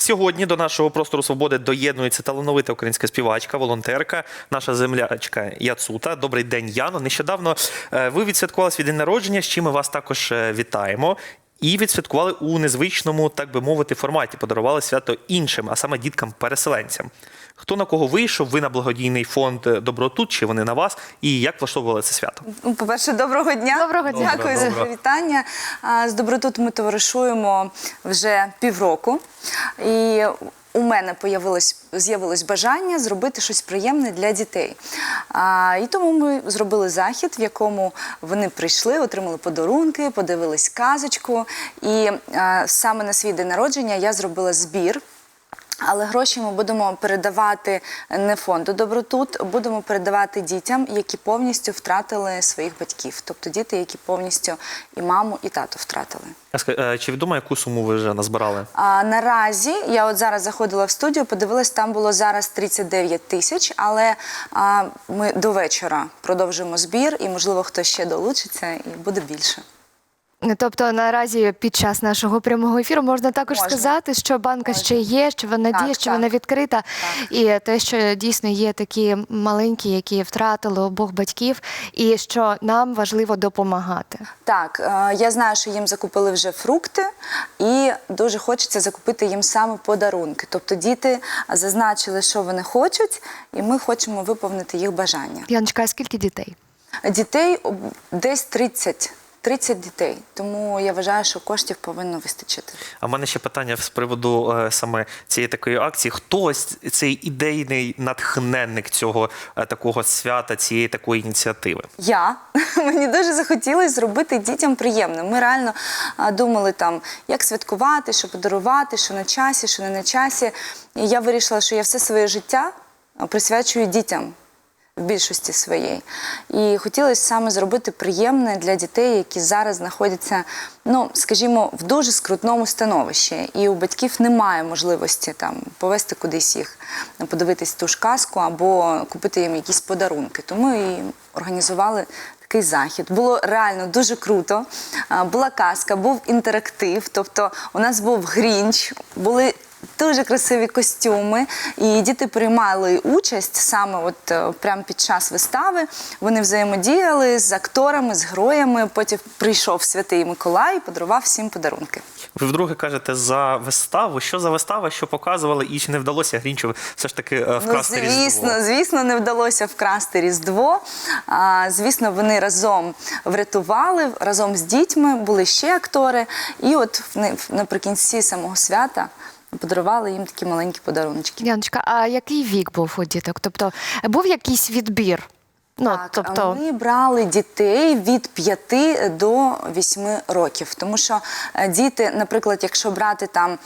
Сьогодні до нашого простору свободи доєднується талановита українська співачка, волонтерка, наша землячка Яцута. Добрий день, Яно. Нещодавно е, ви відсвяткували свій день народження, з чим ми вас також е, вітаємо. І відсвяткували у незвичному, так би мовити, форматі. Подарували свято іншим, а саме діткам-переселенцям. Хто на кого вийшов? Ви на благодійний фонд е, Добротут, чи вони на вас? І як влаштовували це свято? Ну, По-перше, доброго дня. Доброго дня. Дякую Доброго. за привітання. З Добротут ми товаришуємо вже півроку. І у мене з'явилось бажання зробити щось приємне для дітей. А, і тому ми зробили захід, в якому вони прийшли, отримали подарунки, подивились казочку. І а, саме на свій день народження я зробила збір. Але гроші ми будемо передавати не фонду Добротут, будемо передавати дітям, які повністю втратили своїх батьків, тобто діти, які повністю і маму, і тату втратили. Е, Чи відомо, яку суму ви вже назбирали? А наразі я от зараз заходила в студію, подивилась, там було зараз 39 тисяч, але а, ми до вечора продовжуємо збір, і можливо хтось ще долучиться, і буде більше. Тобто наразі під час нашого прямого ефіру можна також Можна. сказати, що банка Можна. ще є, що вона Так, діє, що так. вона відкрита, і те, що дійсно є такі маленькі, які втратили обох батьків, і що нам важливо допомагати. Так, е, я знаю, що їм закупили вже фрукти, і дуже хочеться закупити їм саме подарунки. Тобто діти зазначили, що вони хочуть, і ми хочемо виповнити їх бажання. Яночка, а скільки дітей? Дітей десь 30. 30 дітей, тому я вважаю, що коштів повинно вистачити. А в мене ще питання з приводу е, саме цієї такої акції. Хто ось цей ідейний натхненник цього е, такого свята, цієї такої ініціативи? Я мені дуже захотілося зробити дітям приємно. Ми реально а, думали там, як святкувати, що подарувати, що на часі, що не на часі. І я вирішила, що я все своє життя присвячую дітям. В більшості своєї. І хотілося саме зробити приємне для дітей, які зараз знаходяться, ну, скажімо, в дуже скрутному становищі. І у батьків немає можливості там повести кудись їх, подивитись ту ж казку або купити їм якісь подарунки. Тому і організували такий захід. Було реально дуже круто. Була казка, був інтерактив. Тобто, у нас був грінч, були. Дуже красиві костюми, і діти приймали участь саме от е, прямо під час вистави. Вони взаємодіяли з акторами, з героями. Потім прийшов святий Миколай і подарував всім подарунки. Ви вдруге кажете за виставу. Що за вистава, що показували, і чи не вдалося Грінчу все ж таки е, вкрасти ну, звісно, Різдво? звісно, не вдалося вкрасти Різдво. А, звісно, вони разом врятували, разом з дітьми були ще актори. І от наприкінці самого свята подарували їм такі маленькі подарунки. Яночка, а який вік був у діток? Тобто був якийсь відбір? Ну, Так, тобто, ми брали дітей від 5 до 8 років. Тому що е, діти, наприклад, якщо брати там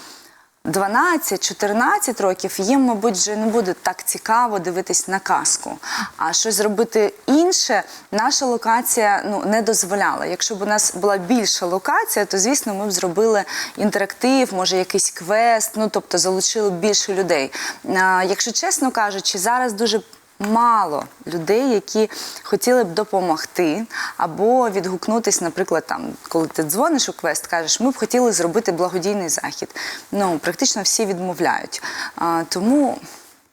12-14 років, їм, мабуть, вже не буде так цікаво дивитись на казку. А щось зробити інше, наша локація ну, не дозволяла. Якщо б у нас була більша локація, то звісно ми б зробили інтерактив, може якийсь квест, ну тобто залучили б більше людей. А, якщо чесно кажучи, зараз дуже мало людей, які хотіли б допомогти, або відгукнутись, наприклад, там, коли ти дзвониш у квест, кажеш, ми б хотіли зробити благодійний захід. Ну, практично всі відмовляють. А, тому,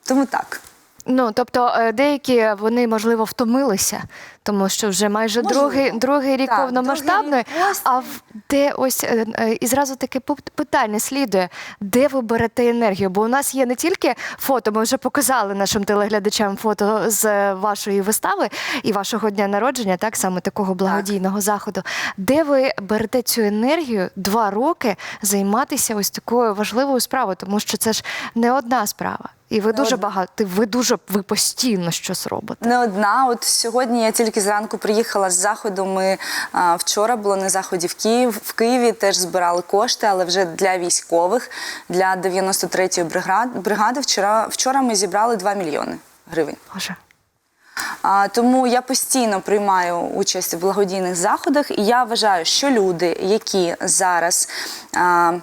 тому так. ну, тобто е, деякі вони, можливо, втомилися, тому що вже майже Можливо. другий, другий рік Так, повномасштабної. другий рік. А в- де ось е, е, і зразу таке питання слідує: де ви берете енергію? Бо у нас є не тільки фото, ми вже показали нашим телеглядачам фото з вашої вистави і вашого дня народження, так саме такого благодійного заходу. Де ви берете цю енергію два роки займатися ось такою важливою справою, тому що це ж не одна справа. І ви дуже одна. багато, ви дуже ви постійно щось робите. Не одна. От сьогодні я тільки зранку приїхала з заходу. Ми а, вчора було на заході в Київ. В Києві теж збирали кошти, але вже для військових, для 93-ї бригади. бригади. Вчора, вчора ми зібрали 2 мільйони гривень. Боже. А, тому я постійно приймаю участь в благодійних заходах, і я вважаю, що люди, які зараз, а,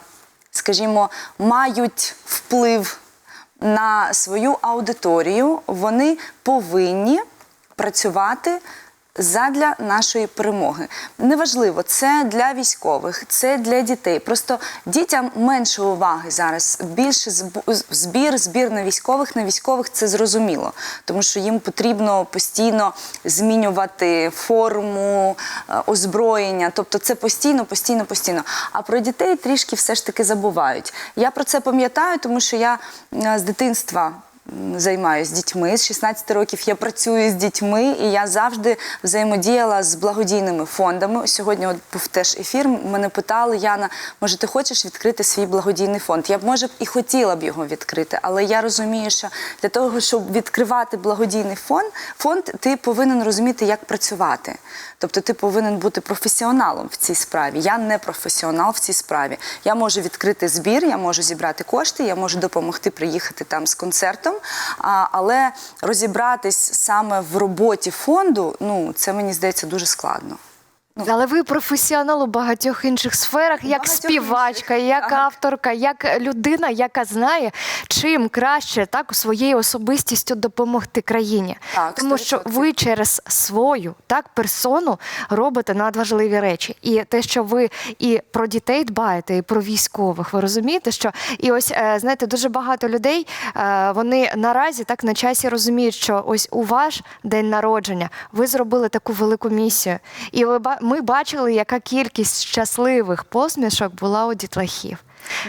скажімо, мають вплив на свою аудиторію, вони повинні працювати задля нашої перемоги. Неважливо, це для військових, це для дітей. Просто дітям менше уваги зараз. Більше зб- збір, збір на військових, на військових це зрозуміло, тому що їм потрібно постійно змінювати форму, е, озброєння. Тобто це постійно, постійно, постійно. А про дітей трішки все ж таки забувають. Я про це пам'ятаю, тому що я е, з дитинства займаюся дітьми. З 16 років я працюю з дітьми, і я завжди взаємодіяла з благодійними фондами. Сьогодні от був теж ефір. Мене питали, Яна, може, ти хочеш відкрити свій благодійний фонд? Я б може б і хотіла б його відкрити, але я розумію, що для того, щоб відкривати благодійний фонд, фонд, ти повинен розуміти, як працювати. Тобто ти повинен бути професіоналом в цій справі. Я не професіонал в цій справі. Я можу відкрити збір, я можу зібрати кошти, я можу допомогти приїхати там з концертом. Але розібратись саме в роботі фонду, ну це мені здається дуже складно. Але ви професіонал у багатьох інших сферах, як Багатьох співачка, інших, як авторка, як людина, яка знає, чим краще так своєю особистістю допомогти країні. Так, Тому що ви через свою так персону робите надважливі речі. І те, що ви і про дітей дбаєте, і про військових, ви розумієте, що і ось е, знаєте, дуже багато людей е, вони наразі так на часі розуміють, що ось у ваш день народження ви зробили таку велику місію. І ви ми бачили, яка кількість щасливих посмішок була у дітлахів.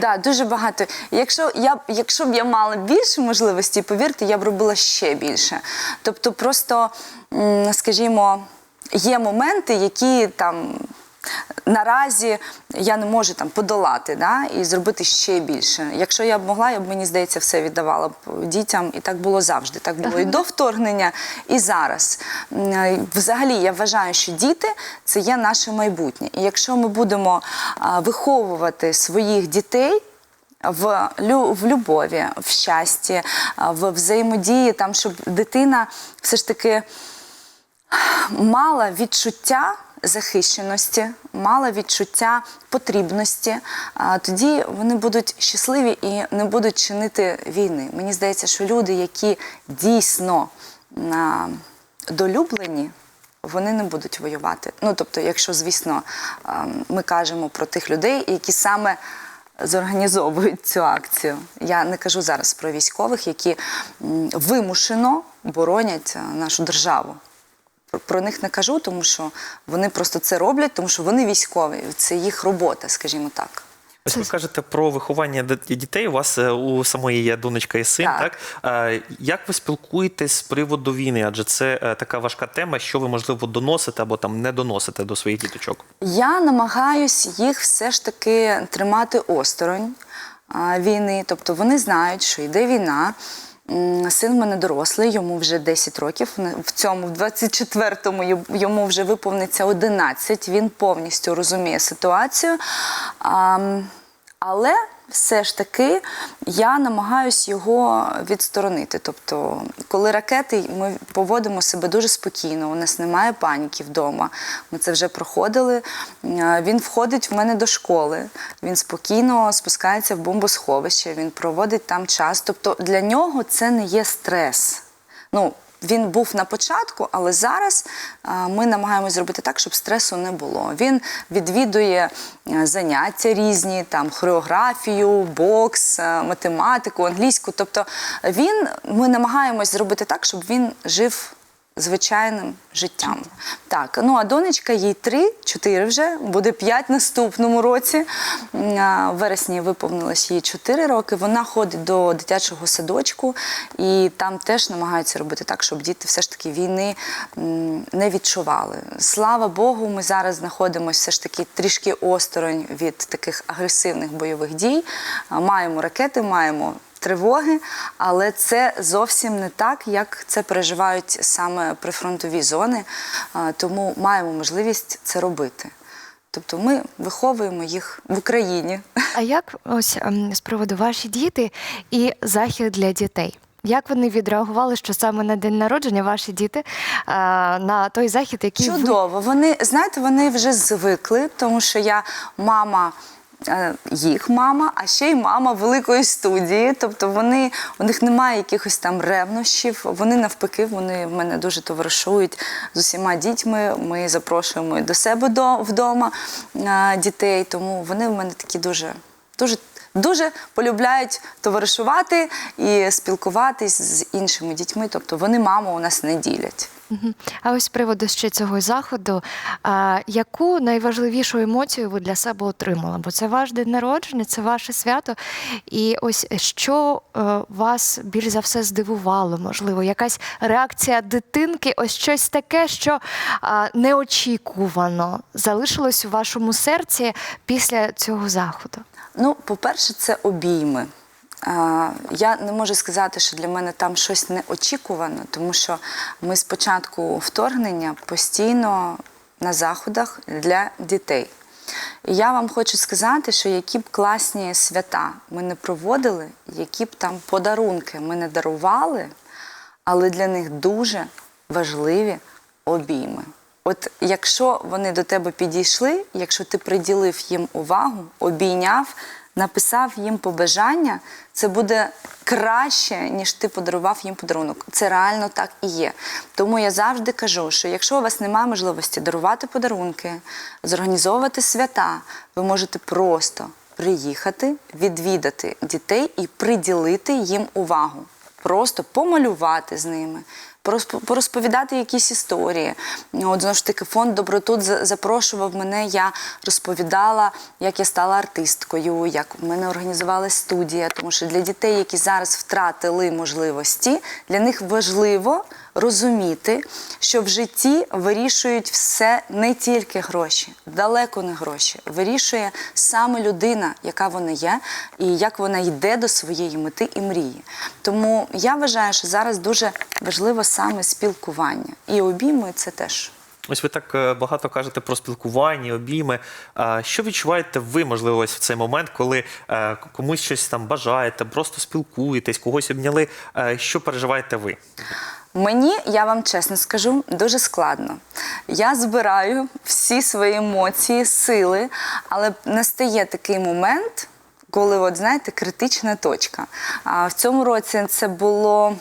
Да, дуже багато. Якщо я якщо б я мала більше можливостей, повірте, я б робила ще більше. Тобто, просто, скажімо, є моменти, які там. Наразі я не можу там подолати да, і зробити ще більше. Якщо я б могла, я б мені здається, все віддавала б дітям, і так було завжди. Так було і до вторгнення, і зараз. Е, Взагалі, я вважаю, що діти це є наше майбутнє. І якщо ми будемо виховувати своїх дітей. В, лю- в любові, в щасті, в взаємодії, там, щоб дитина все ж таки мала відчуття захищеності, мала відчуття потрібності, тоді вони будуть щасливі і не будуть чинити війни. Мені здається, що люди, які дійсно долюблені, вони не будуть воювати. Ну тобто, якщо, звісно, ми кажемо про тих людей, які саме зорганізовують цю акцію. Я не кажу зараз про військових, які вимушено боронять нашу державу. Про- них не кажу, тому що вони просто це роблять, тому що вони військові. Це їх робота, скажімо так. Ось ви кажете про виховання дітей. У вас е, у самої є донечка і син. Так, Так. Як ви спілкуєтесь з приводу війни? Адже це е, така важка тема, що ви можливо доносите або там не доносите до своїх діточок. Я намагаюсь їх все ж таки тримати осторонь війни. Тобто вони знають, що йде війна. Син в мене дорослий, йому вже 10 років. В цьому, в 24-му, йому вже виповниться 11. Він повністю розуміє ситуацію. Але все ж таки я намагаюсь його відсторонити. Тобто, коли ракети, ми поводимо себе дуже спокійно, у нас немає паніки вдома. Ми це вже проходили. Е, Він входить в мене до школи, він спокійно спускається в бомбосховище, він проводить там час. Тобто для нього це не є стрес. Ну, він був на початку, але зараз ми намагаємося зробити так, щоб стресу не було. Він відвідує е, заняття різні, там хореографію, бокс, е, математику, англійську. Тобто він, ми намагаємось зробити так, щоб він жив звичайним життям. Так, ну а донечка їй 3, 4 вже, буде 5 наступному році. В вересні виповнилось їй 4 роки. Вона ходить до дитячого садочку, і там теж намагаються робити так, щоб діти все ж таки війни не відчували. Слава Богу, ми зараз знаходимося все ж таки трішки осторонь від таких агресивних бойових дій. Маємо ракети, маємо тривоги, але це зовсім не так, як це переживають саме прифронтові зони. Тому маємо можливість це робити. Тобто ми виховуємо їх в Україні. А як ось ем, з приводу ваші діти і захід для дітей? Як вони відреагували, що саме на день народження ваші діти на той захід, який ви Чудово. Вони знаєте, вони вже звикли, тому що я мама їх мама, а ще й мама великої студії. Тобто вони у них немає якихось там ревнощів. Вони навпаки, вони в мене дуже товаришують з усіма дітьми. Ми запрошуємо до себе до, вдома е, дітей. Тому вони в мене такі дуже, дуже. Дуже полюбляють товаришувати і спілкуватись з іншими дітьми. Тобто вони маму у нас не ділять. А ось з приводу ще цього заходу, а, яку найважливішу емоцію ви для себе отримали? Бо це ваш день народження, це ваше свято. І ось що е, вас більш за все здивувало? Можливо, якась реакція дитинки, ось щось таке, що неочікувано залишилось у вашому серці після цього заходу. Ну, по-перше, це обійми. Я не можу сказати, що для мене там щось неочікувано, тому що ми з початку вторгнення постійно на заходах для дітей. І я вам хочу сказати, що які б класні свята ми не проводили, які б там подарунки ми не дарували, але для них дуже важливі обійми. От якщо вони до тебе підійшли, якщо ти приділив їм увагу, обійняв, написав їм побажання, це буде краще, ніж ти подарував їм подарунок. Це реально так і є. Тому я завжди кажу, що якщо у вас немає можливості дарувати подарунки, зорганізовувати свята, ви можете просто приїхати, відвідати дітей і приділити їм увагу. Просто помалювати з ними, порозповідати якісь історії. От знову ж таки, фонд Добротут запрошував мене. Я розповідала, як я стала артисткою, як в мене організувалася студія. Тому що для дітей, які зараз втратили можливості, для них важливо розуміти, що в житті вирішують все не тільки гроші, далеко не гроші. Вирішує саме людина, яка вона є, і як вона йде до своєї мети і мрії. Тому я вважаю, що зараз дуже важливо саме спілкування. І обійми це теж. Ось ви так е, багато кажете про спілкування, обійми. Що відчуваєте ви, можливо, ось в цей момент, коли е, комусь щось там бажаєте, просто спілкуєтесь, когось обняли? Е, Що переживаєте ви? Мені, я вам чесно скажу, дуже складно. Я збираю всі свої емоції, сили, але настає такий момент, коли, от знаєте, критична точка. А в цьому році це було.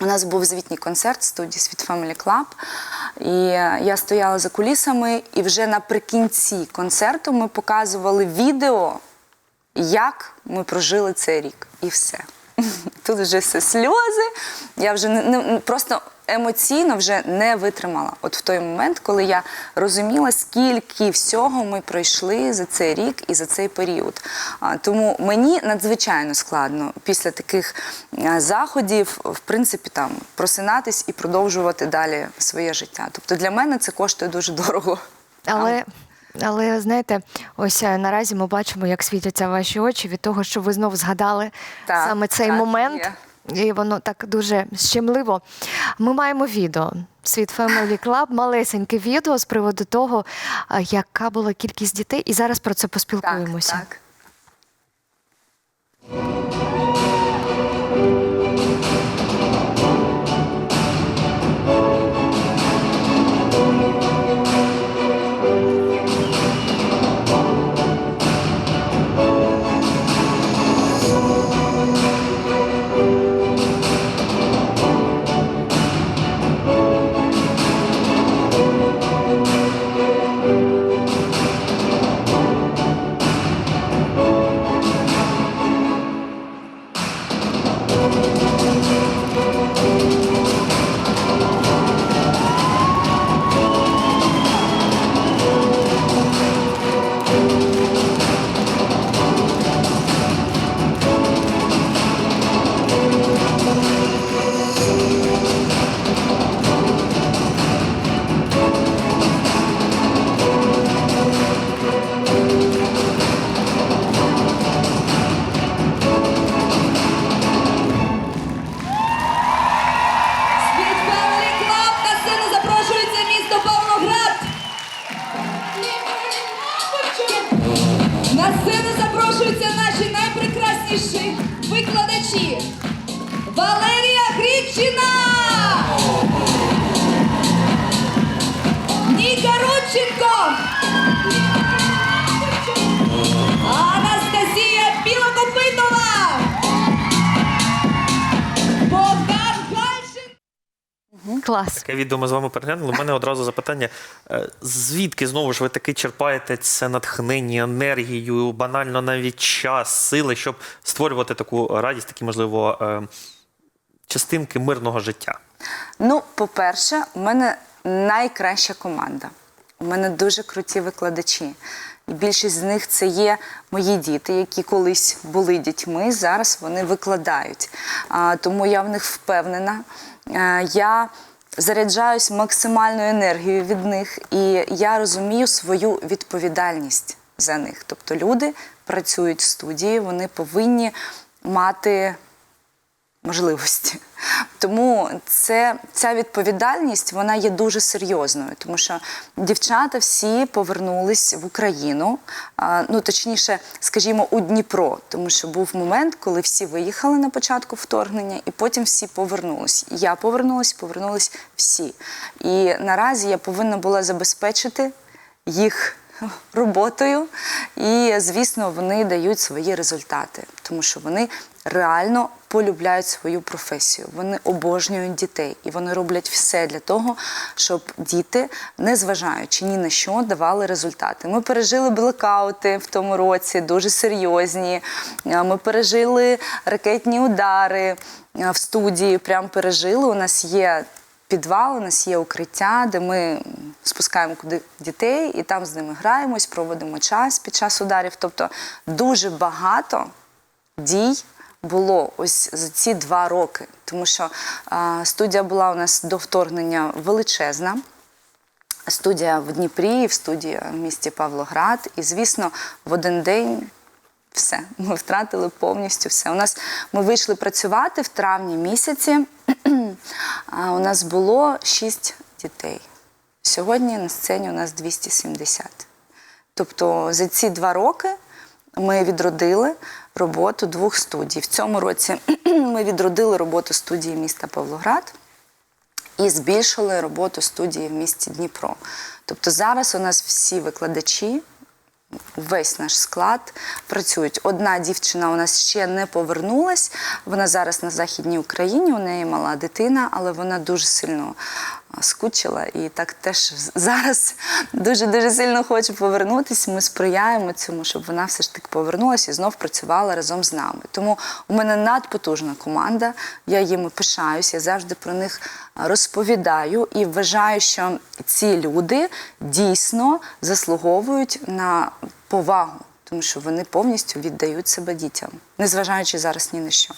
У нас був звітній концерт в студії Світ Family Club. І я стояла за кулісами, і вже наприкінці концерту ми показували відео, як ми прожили цей рік. І все. Тут вже все сльози. Я вже не, не- просто емоційно вже не витримала. От в той момент, коли я розуміла, скільки всього ми пройшли за цей рік і за цей період. А, Тому мені надзвичайно складно після таких а, заходів, в принципі, там просинатись і продовжувати далі своє життя. Тобто для мене це коштує дуже дорого. Але, але знаєте, ось е, наразі ми бачимо, як світяться ваші очі від того, що ви знову згадали Так, саме цей так, момент. є. І воно так дуже щемливо. Ми маємо відео. Світ Family Club, малесеньке відео з приводу того, яка була кількість дітей, і зараз про це поспілкуємося. Так, так. Клас. Відео ми з вами переглянули. У мене одразу запитання: е, звідки знову ж ви таки черпаєте це натхнення, енергію, банально навіть час, сили, щоб створювати таку радість, такі, можливо, е, частинки мирного життя? Ну, по-перше, у мене найкраща команда. У мене дуже круті викладачі. І більшість з них це є мої діти, які колись були дітьми, зараз вони викладають. А, тому я в них впевнена. Е, я заряджаюсь максимальною енергією від них, і я розумію свою відповідальність за них. Тобто люди працюють в студії, вони повинні мати можливості. Тому це, ця відповідальність вона є дуже серйозною, тому що дівчата всі повернулись в Україну, ну точніше, скажімо, у Дніпро, тому що був момент, коли всі виїхали на початку вторгнення, і потім всі повернулись. Я повернулась, повернулись всі. І наразі я повинна була забезпечити їх роботою, і звісно, вони дають свої результати, тому що вони реально полюбляють свою професію. Вони обожнюють дітей, і вони роблять все для того, щоб діти, незважаючи ні на що, давали результати. Ми пережили блекаути в тому році, дуже серйозні. Ми пережили ракетні удари в студії. Прям пережили. У нас є підвал, у нас є укриття, де ми спускаємо куди дітей і там з ними граємось, проводимо час під час ударів. Тобто дуже багато дій було ось за ці два роки, тому що а, студія була у нас до вторгнення величезна. Студія в Дніпрі, в студії в місті Павлоград. І, звісно, в один день все. Ми втратили повністю все. У нас ми вийшли працювати в травні місяці. а у нас було шість дітей. Сьогодні на сцені у нас 270. Тобто за ці два роки ми відродили роботу двох студій. В цьому році ми відродили роботу студії міста Павлоград і збільшили роботу студії в місті Дніпро. Тобто зараз у нас всі викладачі, весь наш склад працюють. Одна дівчина у нас ще не повернулась. Вона зараз на Західній Україні, у неї мала дитина, але вона дуже сильно скучила і так теж зараз дуже-дуже сильно хоче повернутися. Ми сприяємо цьому, щоб вона все ж таки повернулася і знов працювала разом з нами. Тому у мене надпотужна команда, я їми пишаюся, я завжди про них розповідаю і вважаю, що ці люди дійсно заслуговують на повагу, тому що вони повністю віддають себе дітям, незважаючи зараз ні на що.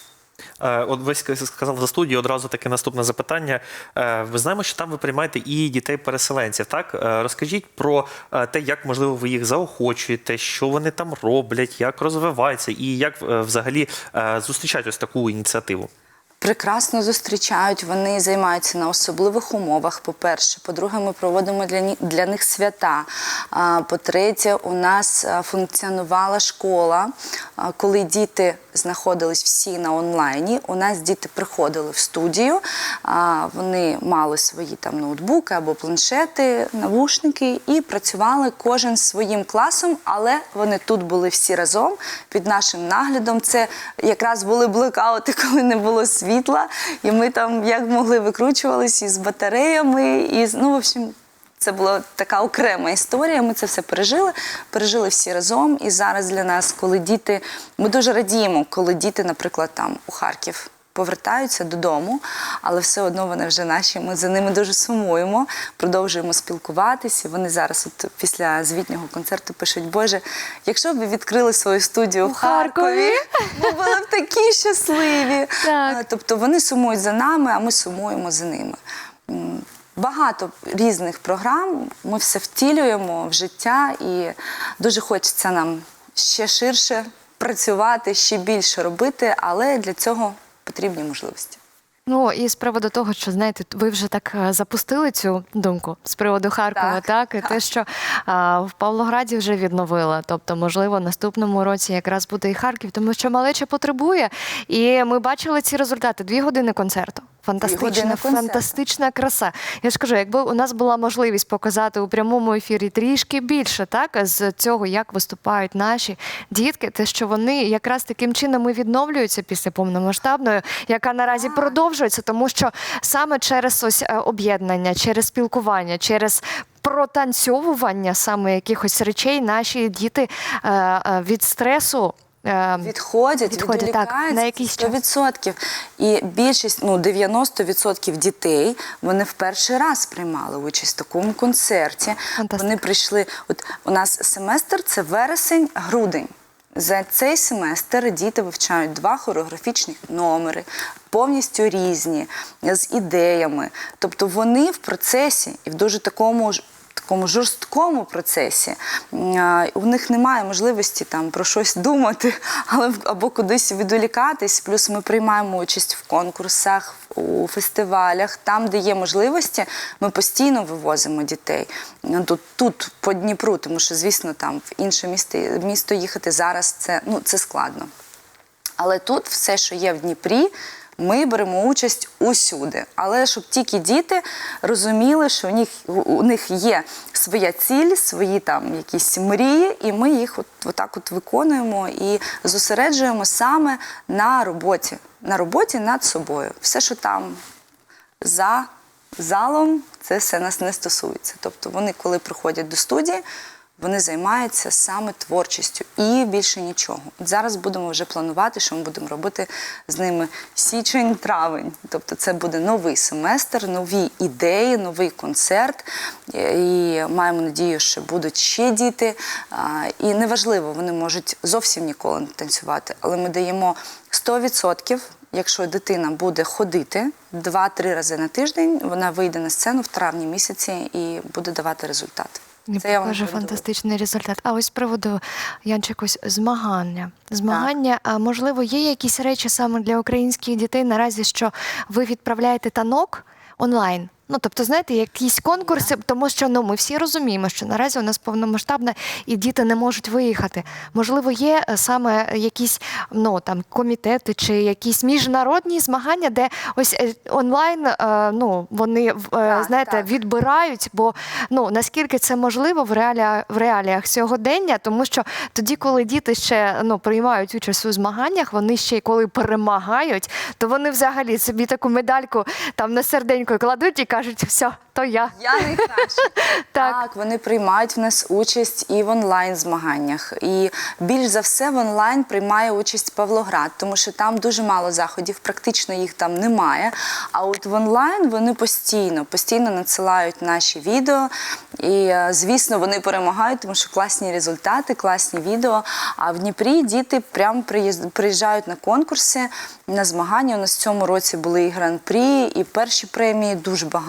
Е, От ви сказали за студію, одразу таке наступне запитання. Е, Ви знаємо, що там ви приймаєте і дітей-переселенців. Так Е, розкажіть про е, те, як можливо ви їх заохочуєте, що вони там роблять, як розвиваються, і як е, взагалі е, зустрічають ось таку ініціативу. Прекрасно зустрічають. Вони займаються на особливих умовах. По-перше, по-друге, ми проводимо для для них свята. По-третє, у нас функціонувала школа, коли діти знаходились всі на онлайні. У нас діти приходили в студію, вони мали свої там ноутбуки або планшети, навушники і працювали кожен своїм класом, але вони тут були всі разом під нашим наглядом. Це якраз були блекаути, коли не було світла, і ми там як могли викручувалися із батареями, і ну, в общем. Це була така окрема історія. Ми це все пережили, пережили всі разом. І зараз для нас, коли діти, ми дуже радіємо, коли діти, наприклад, там у Харків повертаються додому, але все одно вони вже наші. Ми за ними дуже сумуємо, продовжуємо спілкуватися. Вони зараз, от після звітнього концерту, пишуть: Боже, якщо б ви відкрили свою студію в Харкові, ми були б такі щасливі. Так. Е, Тобто вони сумують за нами, а ми сумуємо за ними. Багато різних програм ми все втілюємо в життя, і дуже хочеться нам ще ширше працювати, ще більше робити, але для цього потрібні можливості. Ну і з приводу того, що знаєте, ви вже так е, запустили цю думку з приводу Харкова, так, Так, і так. те, що а, в Павлограді вже відновила. Тобто, можливо, наступному році якраз буде і Харків, тому що малеча потребує. І ми бачили ці результати: дві години концерту. Фантастична, фантастична краса. Я ж кажу, якби у нас була можливість показати у прямому ефірі трішки більше, так з цього, як виступають наші дітки, те, що вони якраз таким чином і відновлюються після повномасштабної, яка наразі продовжується, тому що саме через ось е, об'єднання, через спілкування, через протанцьовування саме якихось речей, наші діти е, е, від стресу. Е, Відходять, Відходять, так, відволікаються на якийсь час. 100%. І більшість, ну 90% дітей, вони в перший раз приймали участь в такому концерті. Фантастика. Вони прийшли. От у нас семестр це вересень, грудень. За цей семестр діти вивчають два хореографічних номери, повністю різні, з ідеями. Тобто вони в процесі і в дуже такому ж такому жорсткому процесі. У них немає можливості там про щось думати, але або кудись відволікатись. Плюс ми приймаємо участь в конкурсах, у фестивалях, там, де є можливості, ми постійно вивозимо дітей. Ну, Тут, тут по Дніпру, тому що, звісно, там в інше місто, місто їхати зараз це, ну, це складно. Але тут все, що є в Дніпрі, ми беремо участь усюди. Але щоб тільки діти розуміли, що у них, у них є своя ціль, свої там якісь мрії, і ми їх от, отак от виконуємо і зосереджуємо саме на роботі. На роботі над собою. Все, що там за залом, це все нас не стосується. Тобто вони, коли приходять до студії, вони займаються саме творчістю і більше нічого. От зараз будемо вже планувати, що ми будемо робити з ними січень-травень. Тобто це буде новий семестр, нові ідеї, новий концерт. І маємо надію, що будуть ще діти. І неважливо, вони можуть зовсім ніколи не танцювати, але ми даємо 100%. Якщо дитина буде ходити 2-3 рази на тиждень, вона вийде на сцену в травні місяці і буде давати результат. Не Це я вам покаже рекомендую. фантастичний результат. А ось з приводу Янчик, ось змагання. Змагання, а можливо, є якісь речі саме для українських дітей наразі, що ви відправляєте танок онлайн. Ну, тобто, знаєте, якісь конкурси, тому що ну ми всі розуміємо, що наразі у нас повномасштабна і діти не можуть виїхати. Можливо, є е, саме якісь ну там комітети чи якісь міжнародні змагання, де ось е, онлайн е, ну вони Так, знаєте так. відбирають, бо ну наскільки це можливо в реаліях, в реаліях сьогодення, тому що тоді, коли діти ще ну приймають участь у змаганнях, вони ще й коли перемагають, то вони взагалі собі таку медальку там на серденько кладуть і кажуть, все, то я. Я найкраща. Так. так, вони приймають в нас участь і в онлайн змаганнях. І більш за все в онлайн приймає участь Павлоград, тому що там дуже мало заходів, практично їх там немає. А от в онлайн вони постійно, постійно надсилають наші відео. І, е, звісно, вони перемагають, тому що класні результати, класні відео. А в Дніпрі діти прямо приїжджають на конкурси, на змагання. У нас в цьому році були і гран-прі, і перші премії дуже багато.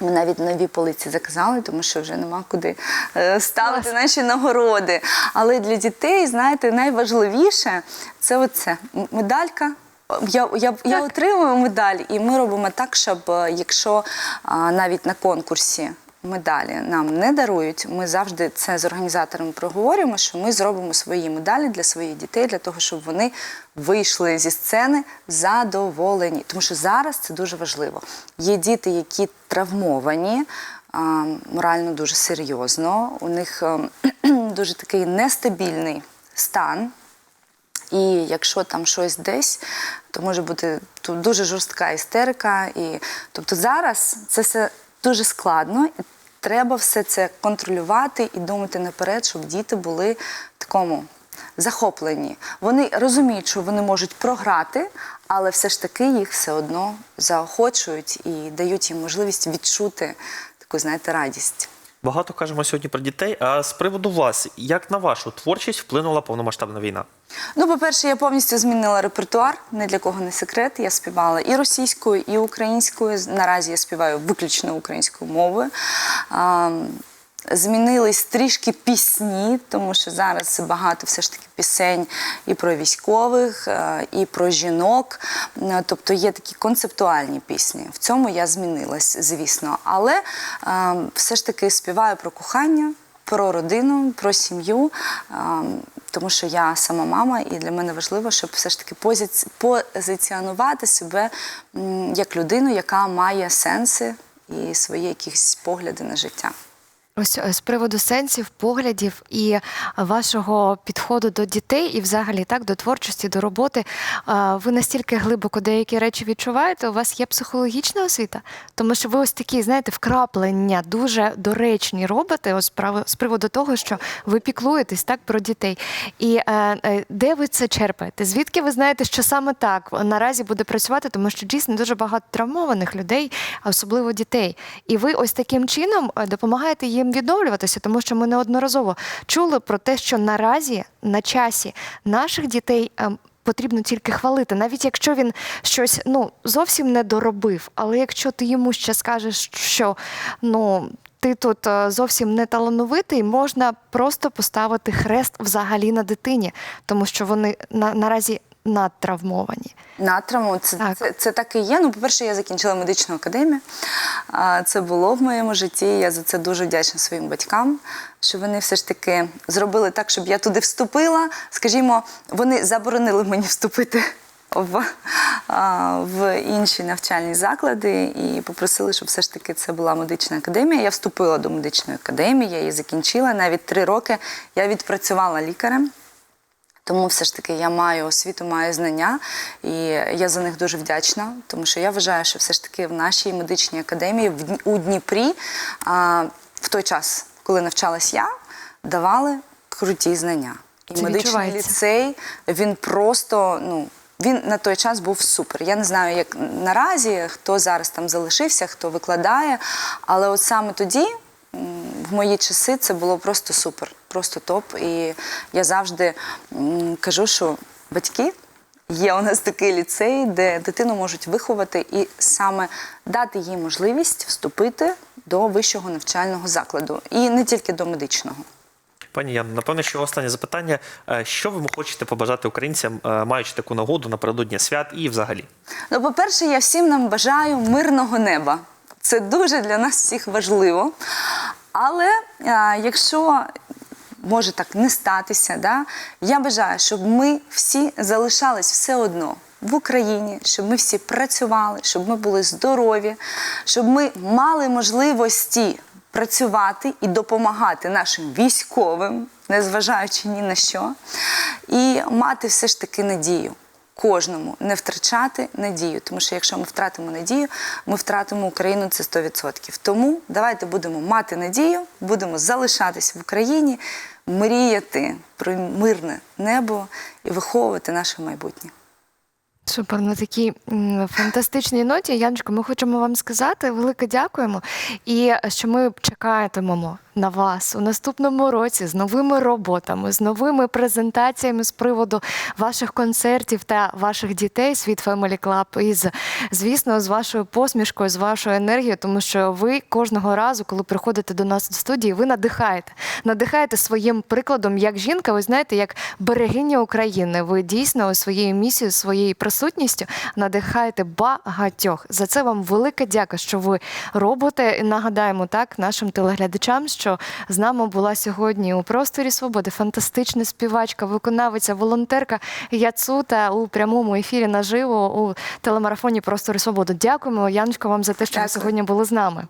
Ми навіть нові полиці заказали, тому що вже нема куди ставити ставити наші нагороди. Але для дітей, знаєте, найважливіше це оце медалька. Я, я, я отримую медаль, і ми робимо так, щоб е, якщо а, навіть на конкурсі медалі нам не дарують, ми завжди це з організаторами проговорюємо, що ми зробимо свої медалі для своїх дітей, для того, щоб вони вийшли зі сцени задоволені. Тому що зараз це дуже важливо. Є діти, які травмовані. Морально дуже серйозно, у них ем, дуже такий нестабільний стан, і якщо там щось десь, то може бути тут дуже жорстка істерика. І, тобто зараз це все дуже складно, треба все це контролювати і думати наперед, щоб діти були в такому захоплені. Вони розуміють, що вони можуть програти, але все ж таки їх все одно заохочують і дають їм можливість відчути таку, знаєте, радість. Багато кажемо сьогодні про дітей. А з приводу вас, як на вашу творчість вплинула повномасштабна війна? Ну, по-перше, я повністю змінила репертуар, не для кого не секрет. Я співала і російською, і українською. Наразі я співаю виключно українською мовою. Змінились трішки пісні, тому що зараз багато все ж таки пісень і про військових, е, і про жінок. Е, Тобто є такі концептуальні пісні. В цьому я змінилась, звісно. Але е, все ж таки співаю про кохання, про родину, про сім'ю. Тому що я сама мама, і для мене важливо, щоб все ж таки позиці- позиціонувати себе як людину, яка має сенси і свої якісь погляди на життя. Ось е, з приводу сенсів, поглядів і вашого підходу до дітей, і взагалі так до творчості, до роботи. Ви настільки глибоко деякі речі відчуваєте, у вас є психологічна освіта, тому що ви ось такі, знаєте, вкраплення дуже доречні робите, ось з приводу того, що ви піклуєтесь так про дітей. І е, е, де ви це черпаєте? Звідки ви знаєте, що саме так наразі буде працювати, тому що дійсно дуже багато травмованих людей, особливо дітей. І ви ось таким чином допомагаєте їм відновлюватися, тому що ми неодноразово чули про те, що наразі на часі наших дітей. е, Потрібно тільки хвалити, навіть якщо він щось ну зовсім не доробив. Але якщо ти йому ще скажеш, що ну ти тут е, зовсім не талановитий, можна просто поставити хрест взагалі на дитині, тому що вони на, наразі надтравмовані. Натраму, це, Так. Це, це так і є. Ну, по-перше, я закінчила медичну академію. Це було в моєму житті. Я за це дуже вдячна своїм батькам, що вони все ж таки зробили так, щоб я туди вступила. Скажімо, вони заборонили мені вступити. В, в інші навчальні заклади і попросили, щоб все ж таки це була медична академія. Я вступила до медичної академії, я її закінчила. Навіть три роки я відпрацювала лікарем. Тому все ж таки я маю освіту, маю знання, і я за них дуже вдячна, тому що я вважаю, що все ж таки в нашій медичній академії у Дніпрі а, в той час, коли навчалась я, давали круті знання. І Це медичний ліцей він просто ну. Він на той час був супер. Я не знаю, як наразі, хто зараз там залишився, хто викладає. Але от саме тоді, в мої часи, це було просто супер, просто топ. І я завжди кажу, що батьки. Є у нас такий ліцей, де дитину можуть виховати і саме дати їй можливість вступити до вищого навчального закладу, і не тільки до медичного. Пані Яно, напевно, що останнє запитання. Е, Що ви хочете побажати українцям, е, маючи таку нагоду напередодні свят і взагалі? Ну, по-перше, я всім нам бажаю мирного неба. Це дуже для нас всіх важливо. Але якщо може так не статися, да, я бажаю, щоб ми всі залишались все одно в Україні, щоб ми всі працювали, щоб ми були здорові, щоб ми мали можливості працювати і допомагати нашим військовим, незважаючи ні на що, і мати все ж таки надію кожному не втрачати надію. Тому що якщо ми втратимо надію, ми втратимо Україну це 100%. Тому давайте будемо мати надію, будемо залишатись в Україні, мріяти про мирне небо і виховувати наше майбутнє. Супер, на такій фантастичній ноті, Яночко, ми хочемо вам сказати велике дякуємо. І що ми чекатимемо на вас у наступному році з новими роботами, з новими презентаціями з приводу ваших концертів та ваших дітей Світ Family Club. І звісно, з вашою посмішкою, з вашою енергією, тому що ви кожного разу, коли приходите до нас до студії, ви надихаєте. Надихаєте своїм прикладом як жінка, ви знаєте, як берегиня України. Ви дійсно своєю місією, своєю присутністю надихаєте багатьох. За це вам велике дяка, що ви робите. Нагадаємо так нашим телеглядачам, що з нами була сьогодні у просторі свободи фантастична співачка, виконавиця, волонтерка Яцута у прямому ефірі наживо у телемарафоні Простори Свободи. Дякуємо, Яночко, вам за те, що ви сьогодні були з нами.